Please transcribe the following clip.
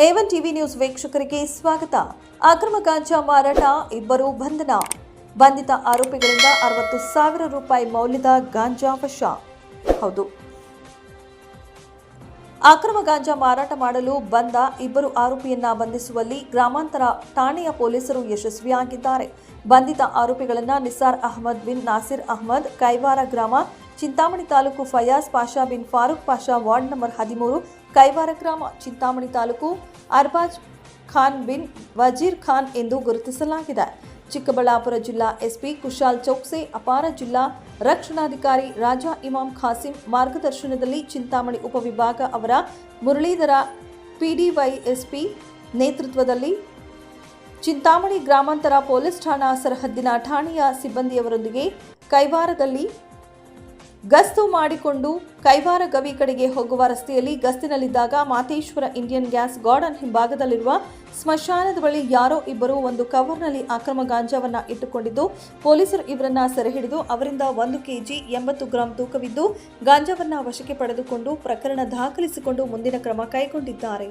A one TV news ವೀಕ್ಷಕರಿಗೆ ಸ್ವಾಗತ. ಅಕ್ರಮ ಗಾಂಜಾ ಮಾರಾಟ, ಇಬ್ಬರು ಬಂಧನ. ಬಂಧಿತ ಆರೋಪಿಗಳಿಂದ ಅರವತ್ತು ಸಾವಿರ ರೂಪಾಯಿ ಮೌಲ್ಯದ ಗಾಂಜಾ ವಶ. ಹೌದು. ಅಕ್ರಮ ಗಾಂಜಾ ಮಾರಾಟ ಮಾಡಲು ಬಂದ ಇಬ್ಬರು ಆರೋಪಿಯನ್ನ ಬಂಧಿಸುವಲ್ಲಿ ಗ್ರಾಮಾಂತರ ಠಾಣೆಯ ಪೊಲೀಸರು ಯಶಸ್ವಿಯಾಗಿದ್ದಾರೆ. ಬಂಧಿತ ಆರೋಪಿಗಳನ್ನ ನಿಸಾರ್ ಅಹಮದ್ ಬಿನ್ ನಾಸಿರ್ ಅಹಮದ್, ಕೈವಾರ ಗ್ರಾಮ Chintamani taluk Fayaz Pasha bin Farooq Pasha ward number ಹದಿಮೂರು, ಕೈವಾರ ಗ್ರಾಮ, ಚಿಂತಾಮಣಿ ತಾಲೂಕು ಅರ್ಬಾಜ್ ಖಾನ್ ಬಿನ್ ವಜೀರ್ ಖಾನ್ ಎಂದು ಗುರುತಿಸಲಾಗಿದೆ. ಚಿಕ್ಕಬಳ್ಳಾಪುರ ಜಿಲ್ಲಾ ಎಸ್ಪಿ ಕುಶಾಲ್ ಚೌಕ್ಸೆ, ಅಪಾರ ಜಿಲ್ಲಾ ರಕ್ಷಣಾಧಿಕಾರಿ ರಾಜಾ ಇಮಾಮ್ ಖಾಸಿಂ ಮಾರ್ಗದರ್ಶನದಲ್ಲಿ ಚಿಂತಾಮಣಿ ಉಪವಿಭಾಗ ಅವರ ಮುರಳೀಧರ ಪಿಡಿವೈಎಸ್ಪಿ ನೇತೃತ್ವದಲ್ಲಿ ಚಿಂತಾಮಣಿ ಗ್ರಾಮಾಂತರ ಪೊಲೀಸ್ ಠಾಣಾ ಸರಹದ್ದಿನ ಠಾಣೆಯ ಸಿಬ್ಬಂದಿಯವರೊಂದಿಗೆ ಕೈವಾರದಲ್ಲಿ ಗಸ್ತು ಮಾಡಿಕೊಂಡು ಕೈವಾರ ಗವಿ ಕಡೆಗೆ ಹೋಗುವ ರಸ್ತೆಯಲ್ಲಿ ಗಸ್ತಿನಲ್ಲಿದ್ದಾಗ ಮಾತೇಶ್ವರ ಇಂಡಿಯನ್ ಗ್ಯಾಸ್ ಗಾರ್ಡನ್ ಹಿಂಭಾಗದಲ್ಲಿರುವ ಸ್ಮಶಾನದ ಬಳಿ ಯಾರೋ ಇಬ್ಬರು ಒಂದು ಕವರ್ನಲ್ಲಿ ಅಕ್ರಮ ಗಾಂಜಾವನ್ನು ಇಟ್ಟುಕೊಂಡಿದ್ದು, ಪೊಲೀಸರು ಇವರನ್ನ ಸೆರೆ ಹಿಡಿದು ಅವರಿಂದ ಒಂದು ಕೆಜಿ ಎಂಬತ್ತು ಗ್ರಾಂ ತೂಕವಿದ್ದು, ಗಾಂಜಾವನ್ನು ವಶಕ್ಕೆ ಪಡೆದುಕೊಂಡು ಪ್ರಕರಣ ದಾಖಲಿಸಿಕೊಂಡು ಮುಂದಿನ ಕ್ರಮ ಕೈಗೊಂಡಿದ್ದಾರೆ.